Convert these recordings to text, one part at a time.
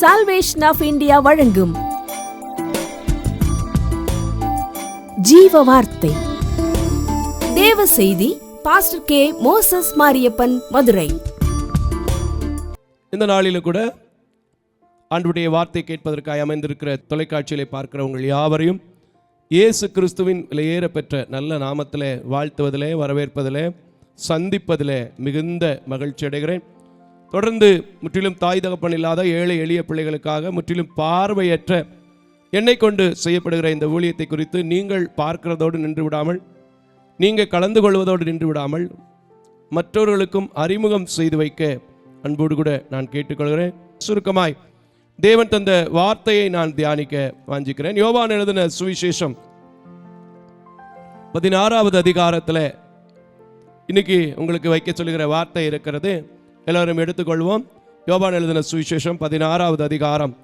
Salvation of India வழங்கும். ஜீவ வார்த்தை தேவ செய்தி pastor K Moses Mariyappan Madurai. இந்த நாளிலும் கூட ஆண்டுடைய வார்த்தை கேட்பதற்காக அமைந்திருக்கிற தொலைக்காட்சியிலே பார்க்கிற உங்கள் யாவரையும் இயேசு கிறிஸ்துவின் விலையேற பெற்ற நல்ல நாமத்திலே வாழ்த்துவதிலே வரவேற்பதிலே சந்திப்பதிலே மிகுந்த மகிழ்ச்சி அடைகிறேன் தொடர்ந்து முற்றிலும் தாய் தகப்பன் இல்லாத ஏழை எளிய பிள்ளைகளுக்காக முற்றிலும் பார்வையற்ற என்னை கொண்டு செய்யப்படுகிற இந்த ஊழியத்தை குறித்து நீங்கள் பார்க்கிறதோடு நின்று விடாமல் நீங்கள் கலந்து கொள்வதோடு நின்று விடாமல் மற்றவர்களுக்கும் அறிமுகம் செய்து வைக்க அன்போடு கூட நான் கேட்டுக்கொள்கிறேன். சுருக்கமாய் தேவன் தந்த வார்த்தையை நான் தியானிக்க வாஞ்சிக்கிறேன். யோவான் எழுதின சுவிசேஷம் பதினாறாவது அதிகாரத்தில் இன்னைக்கு உங்களுக்கு வைக்க சொல்லுகிற வார்த்தை இருக்கிறது. எல்லாரும் எடுத்துக்கொள்வோம். யோவான் எழுதின சுவிசேஷம் பதினாறாவது அதிகாரம்.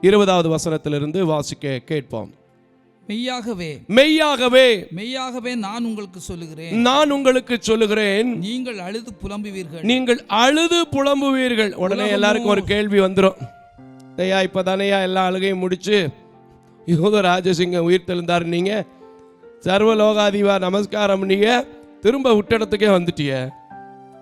இருபதாவது வசனத்திலிருந்து வாசிக்க கேட்போம். மெய்யாகவே மெய்யாகவே மெய்யாகவே நான் உங்களுக்கு சொல்லுகிறேன். நான் உங்களுக்கு சொல்லுகிறேன். நீங்கள் அழுது புலம்புவீர்கள். நீங்கள் அழுது புலம்புவீர்கள். உடனே எல்லாருக்கும் ஒரு கேள்வி வந்துடும் ஐயா இப்பதானேயா எல்லா அழுகையும் முடிச்சு. யோக ராஜசிங்கம் உயிர் தெழுந்தார் நீங்க. சர்வலோகாதிவா நமஸ்காரம் நீங்க. திரும்ப விட்டிடத்துக்கே வந்துட்டிய.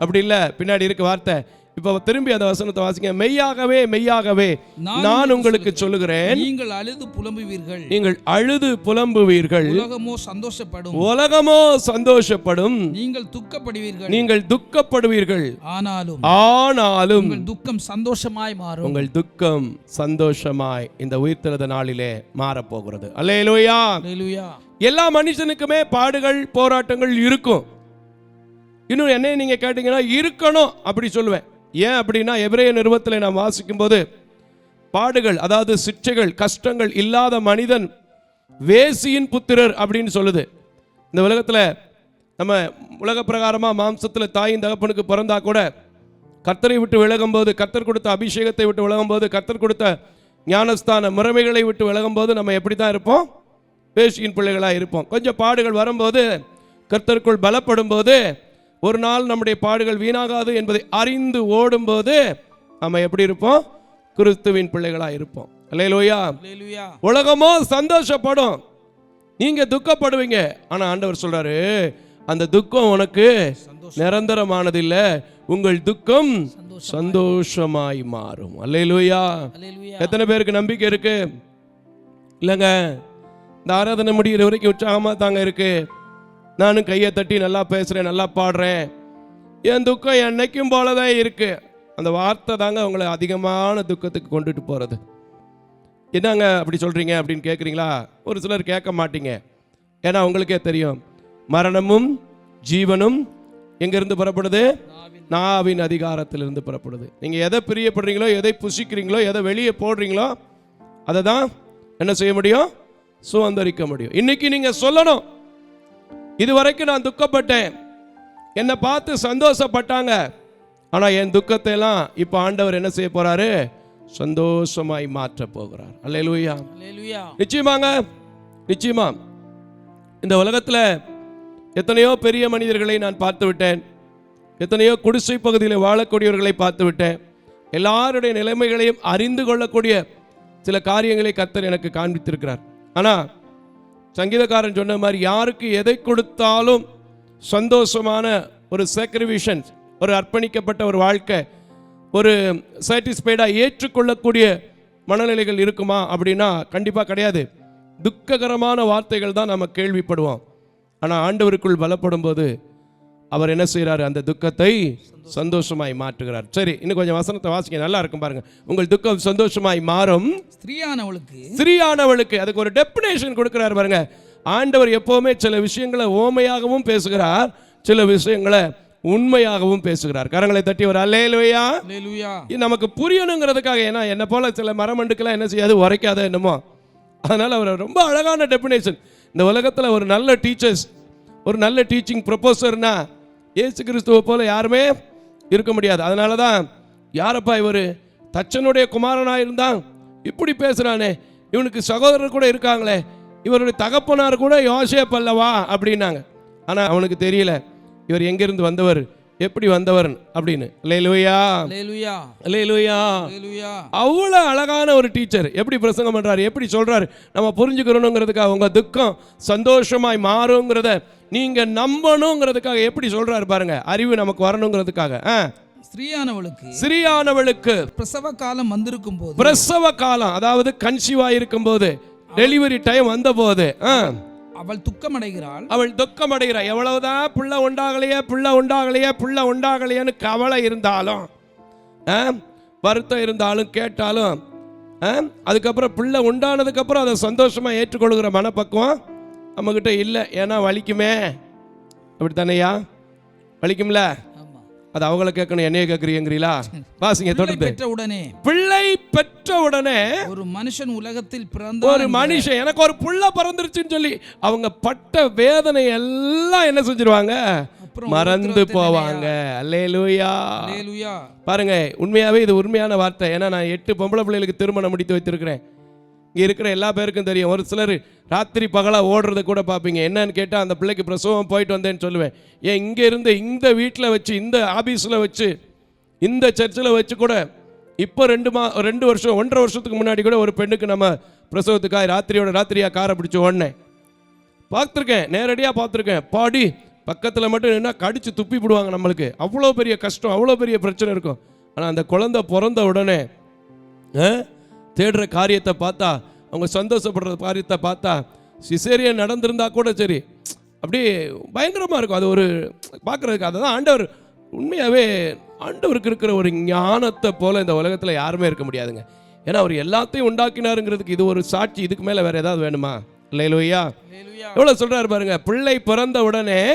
அப்படி இல்லை. பின்னாடி இருக்க வார்த்தை. இப்போ திரும்பி அந்த வசனத்தை வாசிங்க. மெய்யாகவே மெய்யாகவே நான் உங்களுக்கு சொல்லுகிறேன். நீங்கள் அழுது புலம்புவீர்கள். நீங்கள் அழுது புலம்புவீர்கள். உலகமோ சந்தோஷப்படும். உலகமோ சந்தோஷப்படும். நீங்கள் துக்கப்படுவீர்கள். நீங்கள் துக்கப்படுவீர்கள். ஆனாலும் ஆனாலும் உங்கள் துக்கம் சந்தோஷமாய் மாறும். உங்கள் துக்கம் சந்தோஷமாய் இந்த உயிர்த்தெழுத நாளிலே மாறப்போகிறது. அல்லேலூயா. அல்லேலூயா. எல்லா மனுஷனுக்குமே பாடுகள் போராட்டங்கள் இருக்கும். இன்னும் என்ன நீங்கள் கேட்டீங்கன்னா இருக்கணும் அப்படி சொல்லுவேன். ஏன் அப்படின்னா எபிரேய நிறுவத்தில் நான் வாசிக்கும் போது பாடுகள் அதாவது சிற்றைகள் கஷ்டங்கள் இல்லாத மனிதன் வேசியின் புத்திரர் அப்படின்னு சொல்லுது. இந்த உலகத்தில் நம்ம உலக பிரகாரமாக மாம்சத்தில் தாயின் தகப்பனுக்கு பிறந்தா கூட கர்த்தரை விட்டு விலகும்போது கர்த்தர் கொடுத்த அபிஷேகத்தை விட்டு விலகும்போது கர்த்தர் கொடுத்த ஞானஸ்தான முறைமைகளை விட்டு விலகும்போது நம்ம எப்படி தான் இருப்போம்? வேஷியின் பிள்ளைகளாக இருப்போம். கொஞ்சம் பாடுகள் வரும்போது கர்த்தருக்குள் பலப்படும் போது ஒரு நாள் நம்முடைய பாடுகள் வீணாகாது என்பதை அறிந்து ஓடும்போது நம்ம எப்படி இருப்போம்? கிறிஸ்துவின் பிள்ளைகளாக இருப்போம். அல்லேலூயா. உலகமோ சந்தோஷப்படும். நீங்க துக்கப்படுவீங்க. ஆனா ஆண்டவர் சொல்றாரு அந்த துக்கம் உனக்கு நிரந்தரமானது இல்ல உங்கள் துக்கம் சந்தோஷமாய். மாறும். அல்லேலூயா. எத்தனை பேருக்கு நம்பிக்கை இருக்கு? இல்லைங்க. இந்த ஆராதனை முடிகிற வரைக்கும் உற்சாகமா தாங்க இருக்கு. நானும் கையை தட்டி நல்லா பேசுகிறேன் நல்லா பாடுறேன். என் துக்கம் என்னைக்கும் போலதான் இருக்குது அந்த வார்த்தை தாங்க உங்களை அதிகமான துக்கத்துக்கு கொண்டுட்டு போகிறது என்னங்க அப்படி சொல்கிறீங்க அப்படின்னு கேட்குறீங்களா ஒரு சிலர் கேட்க மாட்டீங்க. ஏன்னா உங்களுக்கே தெரியும். மரணமும் ஜீவனும் எங்கேருந்து புறப்படுது? நாவின் அதிகாரத்திலிருந்து புறப்படுது. நீங்கள் எதை பிரியப்படுறீங்களோ எதை புசிக்கிறீங்களோ எதை வெளியே போடுறீங்களோ அதை தான் என்ன செய்ய முடியும்? சுதந்திரிக்க முடியும். இன்னைக்கு நீங்கள் சொல்லணும். இதுவரைக்கும் நான் துக்கப்பட்டேன். என்னை பார்த்து சந்தோஷப்பட்டாங்க. ஆனால் என் துக்கத்தை எல்லாம் இப்போ ஆண்டவர் என்ன செய்ய போறாரு? சந்தோஷமாய் மாற்ற போகிறார். அல்லேலூயா. நிச்சயமாங்க. நிச்சயமா. இந்த உலகத்தில் எத்தனையோ பெரிய மனிதர்களை நான் பார்த்து விட்டேன் எத்தனையோ குடிசை பகுதியில் வாழக்கூடியவர்களை பார்த்து விட்டேன் எல்லாருடைய நிலைமைகளையும் அறிந்து கொள்ளக்கூடிய சில காரியங்களை கர்த்தர் எனக்கு காண்பித்திருக்கிறார். ஆனால் சங்கீதக்காரன் சொன்ன மாதிரி யாருக்கு எதை கொடுத்தாலும் சந்தோஷமான ஒரு சேக்ரிவிஷன் ஒரு அர்ப்பணிக்கப்பட்ட ஒரு வாழ்க்கை ஒரு சாட்டிஸ்ஃபைடாக ஏற்றுக்கொள்ளக்கூடிய மனநிலைகள் இருக்குமா அப்படின்னா கண்டிப்பாக கிடையாது. துக்ககரமான வார்த்தைகள் தான் நம்ம கேள்விப்படுவோம். ஆனால் ஆண்டவருக்குள் பலப்படும் போது அவர் என்ன செய்கிறாரு அந்த துக்கத்தை சந்தோஷமாய் மாற்றுகிறார். சரி இன்னும் கொஞ்சம் வசனத்தை வாசிக்க நல்லா இருக்கும் பாருங்க. உங்கள் துக்கம் சந்தோஷமாய் மாறும். ஸ்திரீயானவளுக்கு ஸ்திரீயானவளுக்கு அதுக்கு ஒரு டெபினேஷன் கொடுக்கிறார் பாருங்க. ஆண்டவர் எப்பவுமே சில விஷயங்களை ஓமையாகவும் பேசுகிறார் சில விஷயங்களை உண்மையாகவும் பேசுகிறார். கரங்களை தட்டி ஒரு அல்லேலூயா. நமக்கு புரியணுங்கிறதுக்காக ஏன்னா என்ன போல சில மரமண்டுக்கெல்லாம் என்ன செய்யாது உரைக்காத என்னமோ. அதனால அவர் ரொம்ப அழகான டெபினேஷன் இந்த உலகத்தில் ஒரு நல்ல டீச்சர்ஸ் ஒரு நல்ல டீச்சிங் ப்ரொபோசர்னா இயேசு கிறிஸ்துவை போல யாருமே இருக்க முடியாது. அதனால தான் யாரப்பா இவர்? தச்சனுடைய குமாரனாக இருந்தான். இப்படி பேசுகிறானே இவனுக்கு சகோதரர் கூட இருக்காங்களே. இவருடைய தகப்பனார் கூட யோசே பல்லவா அப்படின்னாங்க. ஆனால் அவனுக்கு தெரியல. இவர் எங்கேருந்து வந்தவர்? எப்படி வந்தவர் அப்படின்னு. அவ்வளோ அழகான ஒரு டீச்சர் எப்படி பிரசங்கம் பண்றாரு? எப்படி சொல்றாரு? நம்ம புரிஞ்சுக்கிறணுங்கிறதுக்காக உங்க துக்கம் சந்தோஷமாய் மாறுங்கிறத நீங்க நம்பணுங்கிறதுக்காக எப்படி சொல்றாரு பாருங்க? அறிவு நமக்கு வரணுங்கிறதுக்காக ஆ. ஸ்திரீயானவளுக்கு சிறியானவளுக்கு பிரசவ காலம் வந்திருக்கும் போது பிரசவ காலம் அதாவது கன்சீவா இருக்கும்போது டெலிவரி டைம் வந்தபோது ஆ, அவள் துக்கமடைகிறாள். அவள் துக்கம் எவ்வளவுதான் புள்ள உண்டாகலையே புள்ள உண்டாகலையே புள்ள உண்டாகலையேன்னு கவலை இருந்தாலும் ஆ, வருத்தம் இருந்தாலும் கேட்டாலும் ஆ, அதுக்கப்புறம் பிள்ளை உண்டானதுக்கப்புறம் அதை சந்தோஷமாக ஏற்றுக்கொள்கிற மனப்பக்குவம் நம்மக்கிட்ட இல்லை. ஏன்னா வலிக்குமே. அப்படித்தானேயா வலிக்கும்ல? அது அவங்கள கேட்கணும் என்னைய கேட்குறீங்கிறீங்களா? வாசிங்க தொடர்ந்து பெற்ற உடனே பிள்ளை பெற்ற உடனே ஒரு மனுஷன் உலகத்தில் பிறந்த ஒரு மனுஷன் எனக்கு ஒரு புள்ள பிறந்துருச்சுன்னு சொல்லி அவங்க பட்ட வேதனை எல்லாம் என்ன செஞ்சிருவாங்க? மறந்து போவாங்க. அல்லேலூயா. பாருங்க உண்மையாவே இது உண்மையான வார்த்தை. ஏன்னா நான் எட்டு பொம்பளை பிள்ளைகளுக்கு திருமணம் முடித்து வைத்திருக்கிறேன். இங்கே இருக்கிற எல்லா பேருக்கும் தெரியும். ஒரு சிலர் ராத்திரி பகலாக ஓடுறத கூட பார்ப்பீங்க. என்னன்னு கேட்டால் அந்த பிள்ளைக்கு பிரசவம் போயிட்டு வந்தேன்னு சொல்லுவேன். ஏன் இங்கே இருந்து இந்த வீட்டில் வச்சு இந்த ஆபீஸில் வச்சு இந்த சர்ச்சில் வச்சு கூட இப்போ ரெண்டு மா ரெண்டு வருஷம் ஒன்றரை வருஷத்துக்கு முன்னாடி கூட ஒரு பெண்ணுக்கு நம்ம பிரசவத்துக்காக ராத்திரியோட ராத்திரியாக காரை பிடிச்சி ஓடினேன். பார்த்துருக்கேன் நேரடியாக பார்த்துருக்கேன். பாடி பக்கத்தில் மட்டும் என்ன கடிச்சு துப்பி விடுவாங்க நம்மளுக்கு. அவ்வளோ பெரிய கஷ்டம் அவ்வளோ பெரிய பிரச்சனை இருக்கும். ஆனால் அந்த குழந்தை பிறந்த உடனே ஆ, தேடுற காரியத்தை பார்த்தா அவங்க சந்தோஷப்படுற காரியத்தை பார்த்தா சிசேரியன் நடந்திருந்தா கூட சரி. அப்படியே பயங்கரமாக இருக்கும். அது ஒரு பார்க்குறதுக்கு அதுதான் ஆண்டவர். உண்மையாகவே ஆண்டவருக்கு இருக்கிற ஒரு ஞானத்தை போல இந்த உலகத்தில் யாருமே இருக்க முடியாதுங்க. ஏன்னா அவர் எல்லாத்தையும் உண்டாக்கினாருங்கிறதுக்கு இது ஒரு சாட்சி. இதுக்கு மேலே வேற ஏதாவது வேணுமா? இல்லையா எவ்வளோ சொல்றாரு பாருங்க. பிள்ளை பிறந்த உடனே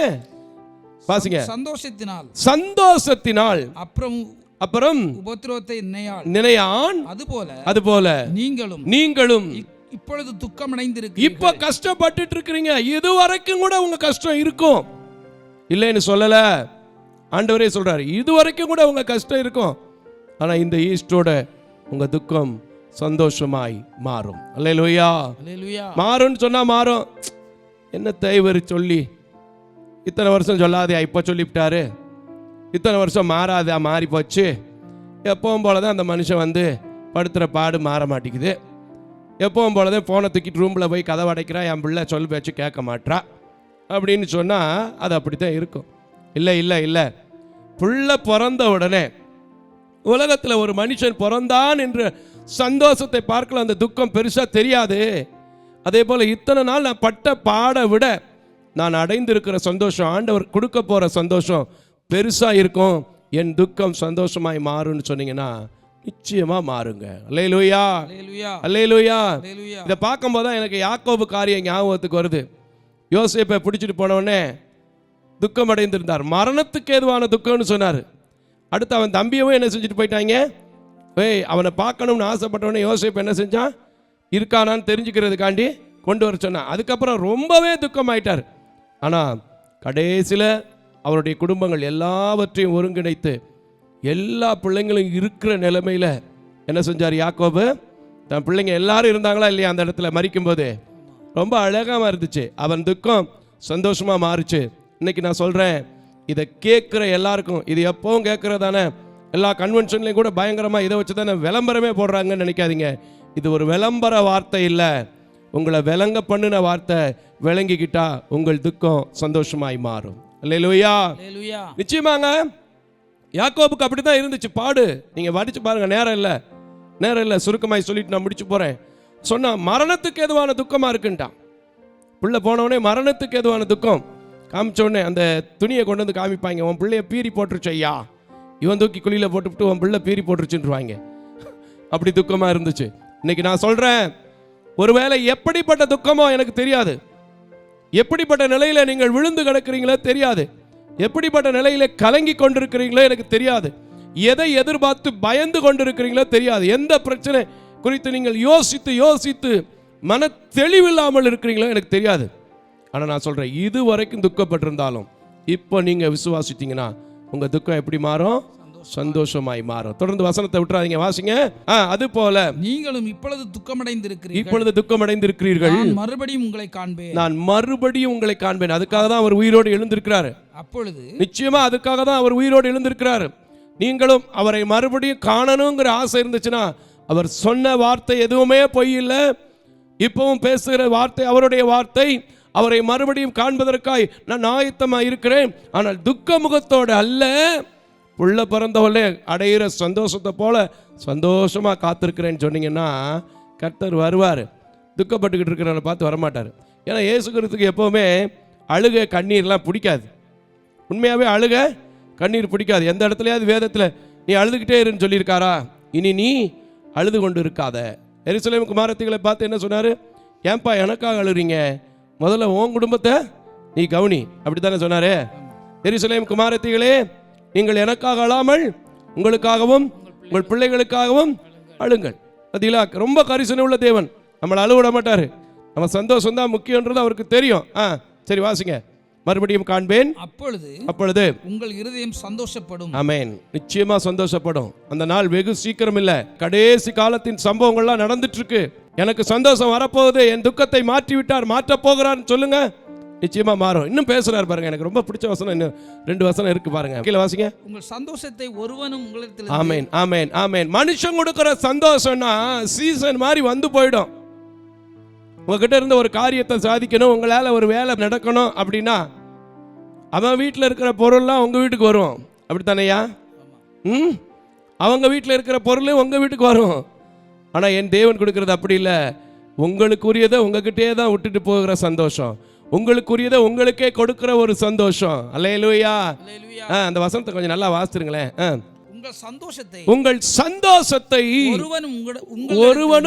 வாசிங்க. சந்தோஷத்தினால். சந்தோஷத்தினால். அப்புறம் அப்புறம் உபத்திரவத்தை நினையாள். நினையான். அதுபோல அதுபோல நீங்களும் நீங்களும் இப்பொழுது துக்கமடைந்திருக்கு இப்ப கஷ்டப்பட்டுட்டு இருக்கிறீங்க. இது வரைக்கும் கூட உங்க கஷ்டம் இருக்கும். இல்லைன்னு சொல்லல. ஆண்டவரே சொல்றாரு இது வரைக்கும் கூட உங்க கஷ்டம் இருக்கும். ஆனா இந்த ஈஸ்டோட உங்க துக்கம் சந்தோஷமாய் மாறும். அல்லேலூயா. மாறும்னு சொன்னா மாறும். என்ன இவர் சொல்லி இத்தனை வருஷம் சொல்லாதயா இப்போ சொல்லிவிட்டாரு? இத்தனை வருஷம் மாறாதா மாறி போச்சு. எப்பவும் போல தான் அந்த மனுஷன் வந்து படுத்துகிற பாடு மாற மாட்டேங்குது. எப்பவும் போல தான் ஃபோனை தூக்கிட்டு ரூமில் போய் கதவை அடைக்கிறா என் பிள்ளை சொல் பேச்சு கேட்க மாட்டா அப்படின்னு சொன்னால் அது அப்படி தான் இருக்கும். இல்லை இல்லை இல்லை. புள்ள பிறந்த உடனே உலகத்தில் ஒரு மனுஷன் பிறந்தான் என்று சந்தோஷத்தை பார்க்கல அந்த துக்கம் பெருசாக தெரியாது. அதே போல் இத்தனை நாள் நான் பட்ட பாடை விட நான் அடைந்திருக்கிற சந்தோஷம் ஆண்டவர் கொடுக்க போகிற சந்தோஷம் பெருசாக இருக்கும். என் துக்கம் சந்தோஷமாய் மாறும்னு சொன்னீங்கன்னா நிச்சயமாக மாறுங்க. அல்லேலூயா. அல்லேலூயா. அல்லேலூயா. அல்லேலூயா. இதை பார்க்கும்போது தான் எனக்கு யாக்கோபு காரியம் ஞாபகத்துக்கு வருது. யோசேப்பை பிடிச்சிட்டு போனவுடனே துக்கம் அடைந்திருந்தார் மரணத்துக்கு ஏதுவான துக்கம்னு சொன்னார். அடுத்து அவன் தம்பியவும் என்ன செஞ்சுட்டு போயிட்டாங்க? ஏய் அவனை பார்க்கணும்னு ஆசைப்பட்டவனே யோசேப்பு என்ன செஞ்சான்? இருக்கானான்னு தெரிஞ்சுக்கிறதுக்காண்டி கொண்டு வர சொன்னான். அதுக்கப்புறம் ரொம்பவே துக்கமாயிட்டார். ஆனால் கடைசியில் அவருடைய குடும்பங்கள் எல்லாவற்றையும் ஒருங்கிணைத்து எல்லா பிள்ளைங்களும் இருக்கிற நிலைமையில் என்ன செஞ்சார் யாக்கோபு? தன் பிள்ளைங்க எல்லாரும் இருந்தாங்களா இல்லையா அந்த இடத்துல மறிக்கும்போது ரொம்ப அழகாக இருந்துச்சு. அவன் துக்கம் சந்தோஷமாக மாறுச்சு. இன்னைக்கு நான் சொல்கிறேன் இதை கேட்குற எல்லாருக்கும் இது எப்பவும் கேட்குறதானே எல்லா கன்வென்ஷன்லையும் கூட பயங்கரமாக இதை வச்சு தானே விளம்பரமே போடுறாங்கன்னு நினைக்காதீங்க. இது ஒரு விளம்பர வார்த்தை இல்லை. உங்களை விளங்க பண்ணின வார்த்தை விளங்கிக்கிட்டா உங்கள் துக்கம் சந்தோஷமாய் மாறும். அல்லேலூயா நிச்சயமாங்க. யாக்கோபுக்கு அப்படி தான் இருந்துச்சு. பாடு. நீங்கள் படிச்சு பாருங்க. நேரம் இல்லை. நேரம் இல்லை. சுருக்கமாய் சொல்லிட்டு நான் முடிச்சு போகிறேன் சொன்னா மரணத்துக்கு எதுவான துக்கமாக இருக்குன்ட்டான். பிள்ளை போனவொடனே மரணத்துக்கு எதுவான துக்கம்? காமிச்ச உடனே அந்த துணியை கொண்டு வந்து காமிப்பாங்க. உன் பிள்ளைய பீறி போட்டுருச்சு ஐயா. இவன் தூக்கி குழியில் போட்டுவிட்டு உன் பிள்ளை பீறி போட்டுருச்சுன்றாங்க அப்படி துக்கமாக இருந்துச்சு. இன்னைக்கு நான் சொல்கிறேன் ஒருவேளை எப்படிப்பட்ட துக்கமோ எனக்கு தெரியாது. எப்படிப்பட்ட நிலையில நீங்கள் விழுந்து கிடக்கிறீங்களோ தெரியாது. எப்படிப்பட்ட நிலையில கலங்கி கொண்டிருக்கிறீங்களோ எனக்கு தெரியாது. எதை எதிர்பார்த்து பயந்து கொண்டிருக்கிறீங்களோ தெரியாது. எந்த பிரச்சனை குறித்து நீங்கள் யோசித்து யோசித்து மன தெளிவில்லாமல் இருக்கிறீங்களோ எனக்கு தெரியாது. ஆனால் நான் சொல்கிறேன் இது வரைக்கும் துக்கப்பட்டிருந்தாலும் இப்போ நீங்கள் விசுவாசித்தீங்கன்னா உங்கள் துக்கம் எப்படி மாறும்? சந்தோஷமாய் மாறும். தொடர்ந்து வசனத்தை விட்டுறாதீங்க வாசிங்க. அது போல நீங்களும் இப்பொழுது துக்கமடைந்திருக்கிறீர்கள். இப்பொழுது துக்கம் அடைந்திருக்கிறீர்கள் மறுபடியும் உங்களை காண்பேன். நான் மறுபடியும் உங்களை காண்பேன். அதுக்காக தான் அவர் உயிரோடு எழுந்திருக்கிறாரு. அப்பொழுது நிச்சயமா அதுக்காக தான் அவர் உயிரோடு எழுந்திருக்கிறாரு. நீங்களும் அவரை மறுபடியும் காணணுங்கிற ஆசை இருந்துச்சுன்னா அவர் சொன்ன வார்த்தை எதுவுமே பொய் இல்லை. இப்பவும் பேசுகிற வார்த்தை அவருடைய வார்த்தை அவரை மறுபடியும் காண்பதற்காய் நான் ஆயத்தமாக இருக்கிறேன். ஆனால் துக்க முகத்தோடு அல்ல. உள்ளே பிறந்தவளே அடையிற சந்தோஷத்தை போல சந்தோஷமாக காத்திருக்கிறேன்னு சொன்னீங்கன்னா கர்த்தர் வருவார். துக்கப்பட்டுக்கிட்டு இருக்கிறவனை பார்த்து வரமாட்டார். ஏன்னா இயேசு எப்போவுமே அழுக கண்ணீர்லாம் பிடிக்காது. உண்மையாகவே அழுக கண்ணீர் பிடிக்காது. எந்த இடத்துலையாவது வேதத்தில் நீ அழுதுகிட்டே இருன்னு சொல்லியிருக்காரா? இனி நீ அழுது கொண்டு இருக்காத எரிசலேம் குமாரத்திகளை பார்த்து என்ன சொன்னார்? ஏன்பா எனக்காக அழுறீங்க? முதல்ல உன் குடும்பத்தை நீ கவனி. அப்படி தானே சொன்னார். எரிசலேம் குமாரத்திகளே நீங்கள் எனக்காக அழாமல் உங்களுக்காகவும் உங்கள் பிள்ளைகளுக்காகவும் அழுங்கள். பார்த்தீங்களா ரொம்ப கரிசனை உள்ள தேவன். நம்மளை அழுவ விட மாட்டார். நம்ம சந்தோஷம் தான் முக்கியன்றது அவருக்கு தெரியும். ஆ சரி வாசிங்க. மறுபடியும் காண்பேன். அப்பொழுது அப்பொழுது உங்கள் இருதயம் சந்தோஷப்படும். ஆமென். நிச்சயமா சந்தோஷப்படும். அந்த நாள் வெகு சீக்கிரம் இல்ல. கடைசி காலத்தின் சம்பவங்கள்லாம் நடந்துட்டு இருக்கு. எனக்கு சந்தோஷம் வரப்போகுது. என் துக்கத்தை மாற்றி விட்டார் மாற்ற போகிறார்னு சொல்லுங்க. நிச்சயமா மாறும். இன்னும் பேசுறாரு பாருங்க எனக்கு ரொம்ப பிடிச்ச வசனம் இன்னும் ரெண்டு வசனம் இருக்கு பாருங்க. கீழே வாசிங்க. உங்கள் சந்தோஷத்தை ஒருவனும் உங்களிடத்தில் ஆமென் ஆமென் ஆமென். மனுஷன் கொடுக்கிற சந்தோஷம்னா சீசன் மாதிரி வந்து போயிடும். உங்ககிட்ட இருந்து ஒரு காரியத்தை சாதிக்கணும் உங்களால ஒரு வேலை நடக்கணும் அப்படின்னா அவன் வீட்டில் இருக்கிற பொருள்லாம் உங்க வீட்டுக்கு வரும். அப்படித்தானையா ம்? அவங்க வீட்டில் இருக்கிற பொருள் உங்க வீட்டுக்கு வரும். ஆனா என் தேவன் கொடுக்கறது அப்படி இல்லை. உங்களுக்குரியதை உங்ககிட்டயே தான் விட்டுட்டு போகிற சந்தோஷம். உங்களுக்குரியதை உங்களுக்கே கொடுக்கிற ஒரு சந்தோஷம். ஆ, அந்த வசனத்தை கொஞ்சம் நல்லா வாசித்துருங்களேன் ஆ. உங்கள் சந்தோஷத்தை உங்கள் சந்தோஷத்தை ஒருவனும் உங்கள- உங்கள்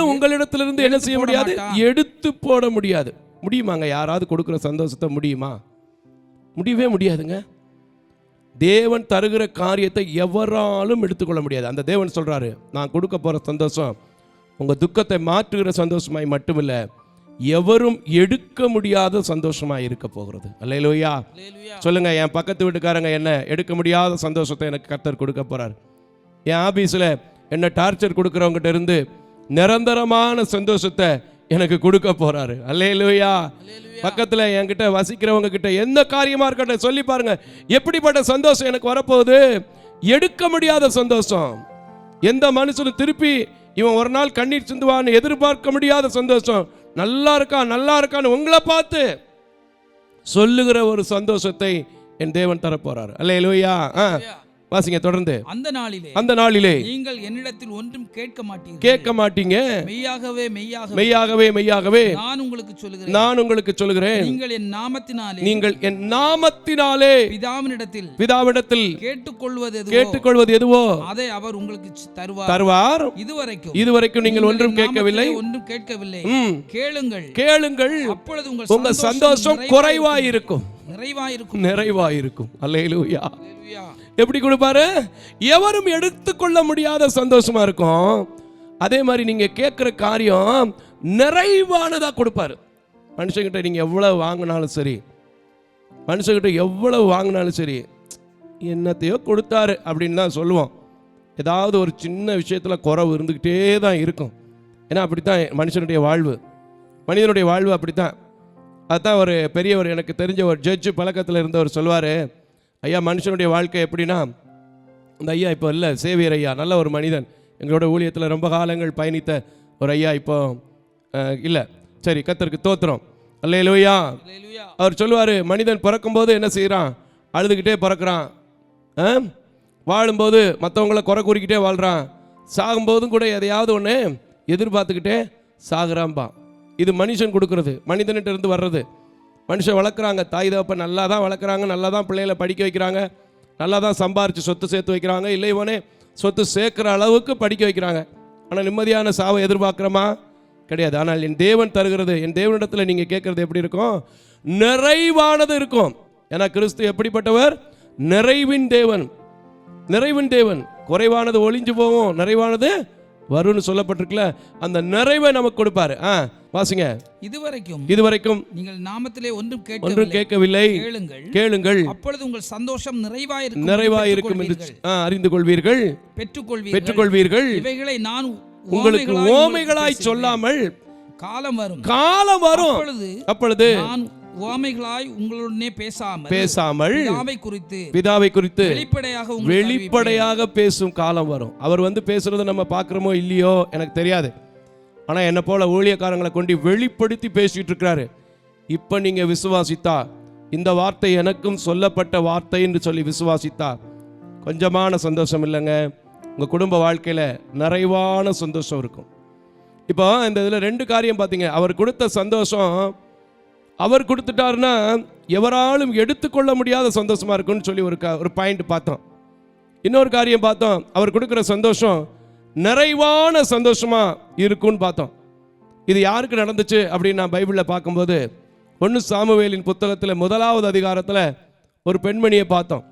உங்களிடத்திலிருந்து என்ன செய்ய முடியாது. எடுத்து போட முடியாது. முடியுமாங்க? யாராவது கொடுக்குற சந்தோஷத்தை முடியுமா? முடியவே முடியாதுங்க. தேவன் தருகிற காரியத்தை எவராலும் எடுத்துக்கொள்ள முடியாது. அந்த தேவன் சொல்றாரு நான் கொடுக்க போற சந்தோஷம் உங்க துக்கத்தை மாற்றுகிற சந்தோஷமாய் மட்டுமில்ல எவரும் எடுக்க முடியாத சந்தோஷமாய் இருக்க போகிறது. அல்லேலூயா. சொல்லுங்க என் பக்கத்து வீட்டுக்காரங்க என்ன எடுக்க முடியாத சந்தோஷத்தை எனக்கு கர்த்தர் கொடுக்க போறார். என் ஆபீஸில் என்ன டார்ச்சர் கொடுக்குறவங்ககிட்ட இருந்து நிரந்தரமான சந்தோஷத்தை எனக்கு கொடுக்க போறாரு. அல்லேலூயா. பக்கத்தில் என்கிட்ட வசிக்கிறவங்க கிட்ட எந்த காரியமா இருக்கட்டும் சொல்லி பாருங்க. எப்படிப்பட்ட சந்தோஷம் எனக்கு வரப்போகுது? எடுக்க முடியாத சந்தோஷம். எந்த மனுஷனும் திருப்பி இவன் ஒரு நாள் கண்ணீர் சிந்துவான்னு எதிர்பார்க்க முடியாத சந்தோஷம். நல்லா இருக்கா நல்லா இருக்கான்னு உங்களை பார்த்து சொல்லுகிற ஒரு சந்தோஷத்தை என் தேவன் தரப்போறார். அல்லேலூயா. ஆ. வாசிங்க தொடர்ந்து. அந்த நாளிலே அந்த நாளிலே நீங்கள் என்னிடத்தில் ஒன்றும் கேட்க மாட்டீர்கள். கேட்க மாட்டீங்க. மெய்யாகவே மெய்யாகவே. மெய்யாகவே மெய்யாகவே. நான் உங்களுக்கு சொல்லுகிறேன். நான் உங்களுக்கு சொல்கிறேன் நீங்கள் என் நாமத்தினாலே நீங்கள் என் நாமத்தினாலே பிதாவினிடத்தில் பிதாவிடத்தில் கேட்டுக்கொள்வது எதுவோ கேட்டுக்கொள்வது எதுவோ அதை அவர் உங்களுக்கு தருவார். தருவார். இதுவரைக்கும் இதுவரைக்கும் நீங்கள் ஒன்றும் கேட்கவில்லை. ஒன்றும் கேட்கவில்லை. கேளுங்கள். கேளுங்கள். அப்பொழுது உங்கள் உங்க சந்தோஷம் குறைவாயிருக்கும். நிறைவாயிருக்கும். நிறைவாயிருக்கும். அல்லேலூயா. அல்லேலூயா. எப்படி கொடுப்பாரு? எவரும் எடுத்துக்கொள்ள முடியாத சந்தோஷமா இருக்கும். அதே மாதிரி நீங்க கேட்குற காரியம் நிறைவானதா கொடுப்பாரு. மனுஷங்கிட்ட நீங்க எவ்வளவு வாங்கினாலும் சரி மனுஷங்கிட்ட எவ்வளவு வாங்கினாலும் சரி என்னத்தையோ கொடுத்தாரு அப்படின்னு தான் சொல்லுவோம். ஏதாவது ஒரு சின்ன விஷயத்தில் குறவு இருந்துக்கிட்டே தான் இருக்கும். ஏன்னா அப்படி தான் மனுஷனுடைய வாழ்வு. மனிதனுடைய வாழ்வு அப்படித்தான். அதுதான் ஒரு பெரியவர் எனக்கு தெரிஞ்ச ஒரு ஜட்ஜு பழக்கத்தில் இருந்தவர் சொல்வார் ஐயா மனுஷனுடைய வாழ்க்கை எப்படின்னா இந்த ஐயா இப்போ இல்லை சேவியர் ஐயா நல்ல ஒரு மனிதன். எங்களோட ஊழியத்தில் ரொம்ப காலங்கள் பயணித்த ஒரு ஐயா இப்போ இல்லை. சரி கத்தருக்கு தோத்துறோம் அல்லேலூயா. அல்லேலூயா. அவர் சொல்லுவார் மனிதன் பிறக்கும்போது என்ன செய்கிறான் அழுதுகிட்டே பிறக்கிறான்? வாழும்போது மற்றவங்கள குறை கூறிக்கிட்டே வாழ்கிறான் சாகும்போதும் கூட எதையாவது ஒன்று எதிர்பார்த்துக்கிட்டே சாகுறான்பா. இது மனுஷன் கொடுக்கறது மனிதன்கிட்ட இருந்து வர்றது. மனுஷன் வளர்க்குறாங்க. தாய் தகப்ப நல்லா தான் வளர்க்குறாங்க. நல்லா தான் பிள்ளைகளை படிக்க வைக்கிறாங்க. நல்லா தான் சம்பாரித்து சொத்து சேர்த்து வைக்கிறாங்க. இல்லை இவனே சொத்து சேர்க்குற அளவுக்கு படிக்க வைக்கிறாங்க. ஆனால் நிம்மதியான சாவை எதிர்பார்க்குறோமா? கிடையாது. ஆனால் என் தேவன் தருகிறது என் தேவனிடத்தில் நீங்கள் கேட்குறது எப்படி இருக்கும்? நிறைவானது இருக்கும். ஏன்னா கிறிஸ்து எப்படிப்பட்டவர்? நிறைவின் தேவன். நிறைவின் தேவன். குறைவானது ஒளிஞ்சு போகும். நிறைவானது வரும்னு சொல்லப்பட்டிருக்குல அந்த நிறைவை நமக்கு கொடுப்பாரு. ஆ வாசிங்க. இதுவரைக்கும் இதுவரைக்கும் நீங்கள் நாமத்திலே ஒன்றும் ஒன்றும் கேட்கவில்லை. கேளுங்கள். கேளுங்கள். அப்பொழுது உங்கள் சந்தோஷம் நிறைவாயிருக்கும் நிறைவாய் இருக்கும் என்று அறிந்து கொள்வீர்கள். பெற்றுக்கொள்வீர்கள். பெற்றுக்கொள்வீர்கள். இவைகளை நான் உங்களுக்கு ஓமைகளாய் சொல்லாமல். காலம் வரும். காலம் வரும். அப்பொழுது அப்பொழுது நான் உவமைகளாய் உங்களுடனே பேசாமல் பேசாமல் பிதாவை குறித்து பிதாவை குறித்து வெளிப்படையாக. வெளிப்படையாக பேசும் காலம் வரும். அவர் வந்து பேசுறத நம்ம பார்க்குறோமோ இல்லையோ எனக்கு தெரியாது. ஆனா என்ன போல ஊழியக்காரங்களை கொண்டு வெளிப்படுத்தி பேசிட்டு இருக்கிறாரு. இப்ப நீங்க விசுவாசித்தா இந்த வார்த்தை எனக்கும் சொல்லப்பட்ட வார்த்தை என்று சொல்லி விசுவாசித்தா கொஞ்சமான சந்தோஷம் இல்லைங்க. உங்க குடும்ப வாழ்க்கையில நிறைவான சந்தோஷம் இருக்கும். இப்போ இந்த இதில் ரெண்டு காரியம் பார்த்தீங்க. அவர் கொடுத்த சந்தோஷம் அவர் கொடுத்துட்டாருன்னா எவராலும் எடுத்துக்கொள்ள முடியாத சந்தோஷமா இருக்கும்னு சொல்லி ஒரு க- ஒரு பாயிண்ட் பார்த்தோம். இன்னொரு காரியம் பார்த்தோம். அவர் கொடுக்குற சந்தோஷம் நிறைவான சந்தோஷமா இருக்கும்னு பார்த்தோம். இது யாருக்கு நடந்துச்சு அப்படின்னு நான் பைபிளில் பார்க்கும்போது ஒன்று சாமுவேலின் புத்தகத்தில் முதலாவது அதிகாரத்தில் ஒரு பெண்மணியை பார்த்தோம்.